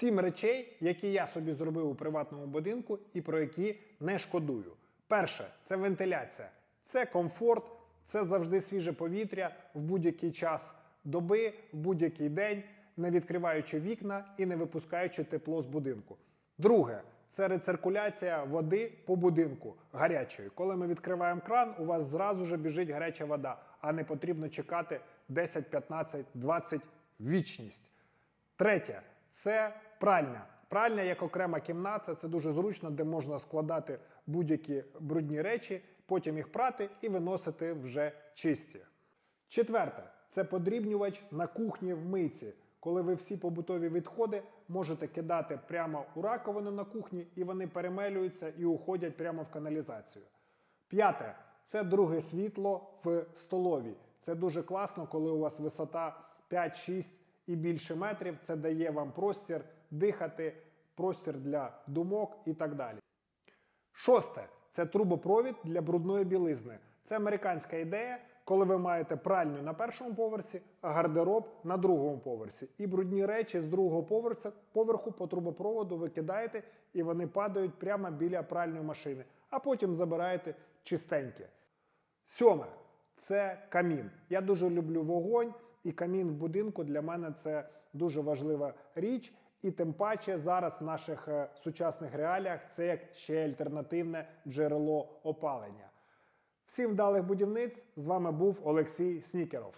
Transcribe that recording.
Сім речей, які я собі зробив у приватному будинку і про які не шкодую. Перше це вентиляція, це комфорт, це завжди свіже повітря в будь-який час доби, в будь-який день, не відкриваючи вікна і не випускаючи тепло з будинку. Друге це рециркуляція води по будинку гарячої. Коли ми відкриваємо кран, у вас зразу ж біжить гаряча вода, а не потрібно чекати 10, 15, 20 вічність. Третє це пральня. Пральня як окрема кімната, це дуже зручно, де можна складати будь-які брудні речі, потім їх прати і виносити вже чисті. Четверте це подрібнювач на кухні в мийці. Коли ви всі побутові відходи можете кидати прямо у раковину на кухні, і вони перемелюються і уходять прямо в каналізацію. П'яте це друге світло в столовій. Це дуже класно, коли у вас висота 5-6 і більше метрів. Це дає вам простір дихати, простір для думок і так далі. Шосте це трубопровід для брудної білизни. Це американська ідея, коли ви маєте пральню на першому поверсі, а гардероб на другому поверсі. І брудні речі з другого поверсу, поверху по трубопроводу ви кидаєте, і вони падають прямо біля пральної машини, а потім забираєте чистеньке. Сьоме це камін. Я дуже люблю вогонь, і камін в будинку для мене це дуже важлива річ. І тим паче зараз в наших е, сучасних реаліях це як ще альтернативне джерело опалення. Всім вдалих будівниць! З вами був Олексій Снікеров.